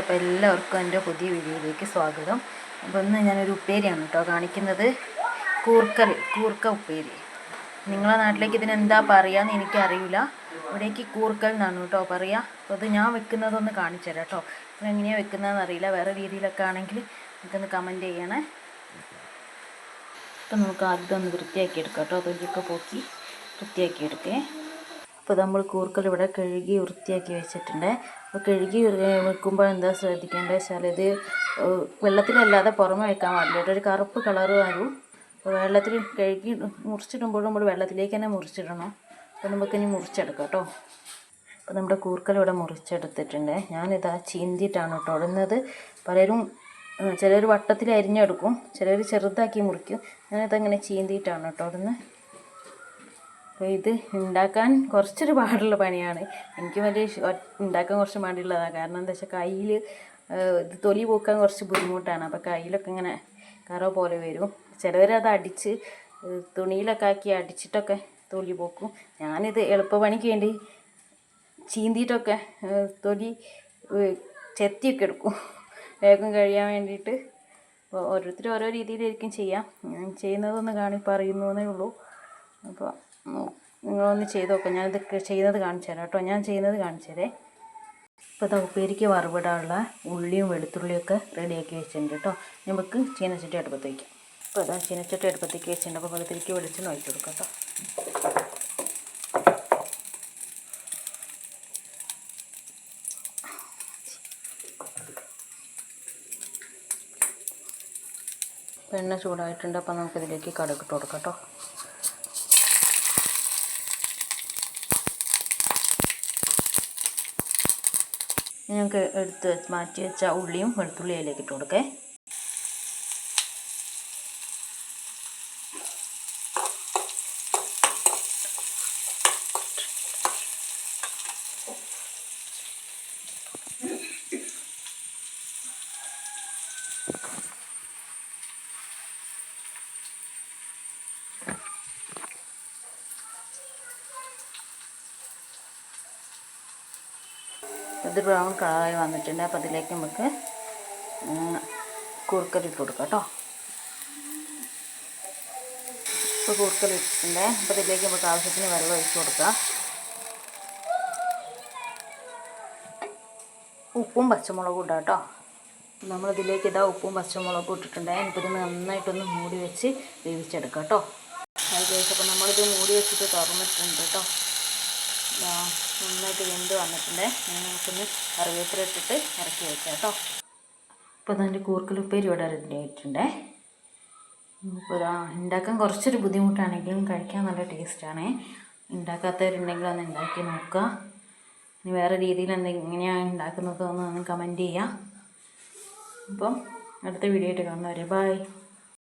അപ്പോൾ എല്ലാവർക്കും എന്റെ പുതിയ വീഡിയോയിലേക്ക് സ്വാഗതം. അപ്പോൾ ഇന്ന് ഞാനൊരു ഉപ്പേരിയാണ് കേട്ടോ കാണിക്കുന്നത്. കൂർക്കറി കൂർക്ക ഉപ്പേരി. നിങ്ങളെ നാട്ടിലേക്ക് ഇതിനെന്താ പറയുകയെന്ന് എനിക്കറിയില്ല. ഇവിടേക്ക് കൂർക്കൽ എന്നാണ് കേട്ടോ പറയുക അപ്പോൾ അത് ഞാൻ വെക്കുന്നതൊന്ന് കാണിച്ചു തരാം കേട്ടോ. അപ്പോൾ എങ്ങനെയാണ് വെക്കുന്നതെന്ന് അറിയില്ല. വേറെ രീതിയിലൊക്കെ ആണെങ്കിൽ നമുക്കൊന്ന് കമന്റ് ചെയ്യണേ. അപ്പം നമുക്ക് ആദ്യം ഒന്ന് വൃത്തിയാക്കി എടുക്കാം കേട്ടോ. തൊലിയൊക്കെ പോക്കി വൃത്തിയാക്കി എടുക്കേ അപ്പോൾ നമ്മൾ കൂർക്കൽ ഇവിടെ കഴുകി വൃത്തിയാക്കി വെച്ചിട്ടുണ്ട്. അപ്പോൾ കഴുകി വെക്കുമ്പോൾ എന്താ ശ്രദ്ധിക്കേണ്ടത് വെച്ചാൽ ഇത് വെള്ളത്തിലല്ലാതെ പുറമെ വെക്കാൻ പാടില്ല. ഒരു കറുപ്പ് കളർ വരും. അപ്പോൾ വെള്ളത്തിൽ കഴുകി മുറിച്ചിടുമ്പോൾ നമ്മൾ വെള്ളത്തിലേക്ക് തന്നെ മുറിച്ചിടണം. അപ്പോൾ നമുക്കിനി മുറിച്ചെടുക്കാം കേട്ടോ. അപ്പോൾ നമ്മുടെ കൂർക്കൽ ഇവിടെ മുറിച്ചെടുത്തിട്ടുണ്ട്. ഞാനിതാ ചീന്തിയിട്ടാണ് കേട്ടോ ഇടുന്നത്. പലരും ചിലർ വട്ടത്തിൽ അരിഞ്ഞെടുക്കും. ചിലർ ചെറുതാക്കി മുറിക്കും. ഞാനിതങ്ങനെ ചീന്തിയിട്ടാണ് കേട്ടോ ഇടുന്നത്. അപ്പോൾ ഇത് ഉണ്ടാക്കാൻ കുറച്ചൊരു പാടുള്ള പണിയാണ്. എനിക്ക് വലിയ ഉണ്ടാക്കാൻ കുറച്ച് മടിയുള്ളതാണ്. കാരണം എന്താ വെച്ചാൽ കയ്യിൽ ഇത് തൊലി പോക്കാൻ കുറച്ച് ബുദ്ധിമുട്ടാണ്. അപ്പോൾ കയ്യിലൊക്കെ ഇങ്ങനെ കറ പോലെ വരും. ചിലവരത് അടിച്ച് തുണിയിലൊക്കെ ആക്കി അടിച്ചിട്ടൊക്കെ തൊലി പോക്കും. ഞാനിത് എളുപ്പപ്പണിക്ക് വേണ്ടി ചീന്തിയിട്ടൊക്കെ തൊലി ചെത്തിയൊക്കെ എടുക്കും. വേഗം കഴിയാൻ വേണ്ടിയിട്ട്. അപ്പോൾ ഓരോരുത്തരും ഓരോ രീതിയിലായിരിക്കും ചെയ്യാം. ഞാൻ ചെയ്യുന്നതൊന്ന് കാണി പറയുന്നു എന്നേ ഉള്ളൂ. അപ്പോൾ നിങ്ങളൊന്ന് ചെയ്ത് നോക്കാം. ഞാനിത് ചെയ്യുന്നത് കാണിച്ചു തരാം കേട്ടോ. ഞാൻ ചെയ്യുന്നത് കാണിച്ചു തരേ. ഇപ്പോൾ ഇതാ ഉപ്പേരിക്ക് വറവിടാനുള്ള ഉള്ളിയും വെളുത്തുള്ളിയും ഒക്കെ റെഡിയാക്കി വെച്ചിട്ടുണ്ട് കേട്ടോ. നമുക്ക് ചീനച്ചട്ടി അടുപ്പത്ത് വയ്ക്കാം ഇപ്പോൾ ഇതാ ചീനച്ചട്ടി അടുപ്പത്തേക്ക് വെച്ചിട്ടുണ്ട്. അപ്പോൾ വെളുത്തിരിക്ക് വെളിച്ചെണ്ണ നോക്കി കൊടുക്കാം കേട്ടോ. എണ്ണ ചൂടായിട്ടുണ്ട്. അപ്പോൾ നമുക്കിതിലേക്ക് കടുക് ഇട്ട് കൊടുക്കാം കേട്ടോ. ഞങ്ങൾക്ക് എടുത്ത് മാറ്റി വെച്ച ഉള്ളിയും വെളുത്തുള്ളിയും അതിലേക്ക് ഇട്ട് കൊടുക്കേ. ഇത് ബ്രൗൺ കളറായി വന്നിട്ടുണ്ട്. അപ്പോൾ അതിലേക്ക് നമുക്ക് കുറുക്കലിട്ട് കൊടുക്കാം കേട്ടോ ഇപ്പോൾ കുറുക്കൽ ഇട്ടിട്ടുണ്ട്. അപ്പോൾ ഇതിലേക്ക് നമുക്ക് ആവശ്യത്തിന് വെള്ളം ഒഴിച്ച് കൊടുക്കാം. ഉപ്പും പച്ചമുളകും ഇടാം കേട്ടോ നമ്മളിതിലേക്ക് ഇതാ ഉപ്പും പച്ചമുളകും ഇട്ടിട്ടുണ്ട്. എനിക്കിത് നന്നായിട്ടൊന്ന് മൂടി വെച്ച് വേവിച്ചെടുക്കാം കേട്ടോ അത് കഴിച്ചപ്പോൾ നമ്മളിത് മൂടി വെച്ചിട്ട് തുറന്നിട്ടുണ്ട് കേട്ടോ നന്നായിട്ട് വെന്ത് വന്നിട്ടുണ്ട്. നമുക്കൊന്ന് കറിവേപ്പില ഇട്ടിട്ട് ഇറക്കി വയ്ക്കാം കേട്ടോ. ഇപ്പോൾ അതിന്റെ കൂർക്കൽ ഉപ്പേരി ഇവിടെ റെഡി ആയിട്ടുണ്ട്. ഇപ്പോൾ ഉണ്ടാക്കാൻ കുറച്ചൊരു ബുദ്ധിമുട്ടാണെങ്കിലും കഴിക്കാൻ നല്ല ടേസ്റ്റാണ് ഉണ്ടാക്കാത്തവരുണ്ടെങ്കിൽ ഒന്ന് ഉണ്ടാക്കി നോക്കുക. ഇനി വേറെ രീതിയിൽ എന്തെങ്കിലും എങ്ങനെയാണ് ഉണ്ടാക്കുന്നത് ഒന്ന് കമന്റ് ചെയ്യാം. അപ്പം അടുത്ത വീഡിയോ ആയിട്ട് കാണുന്നവരെ ബൈ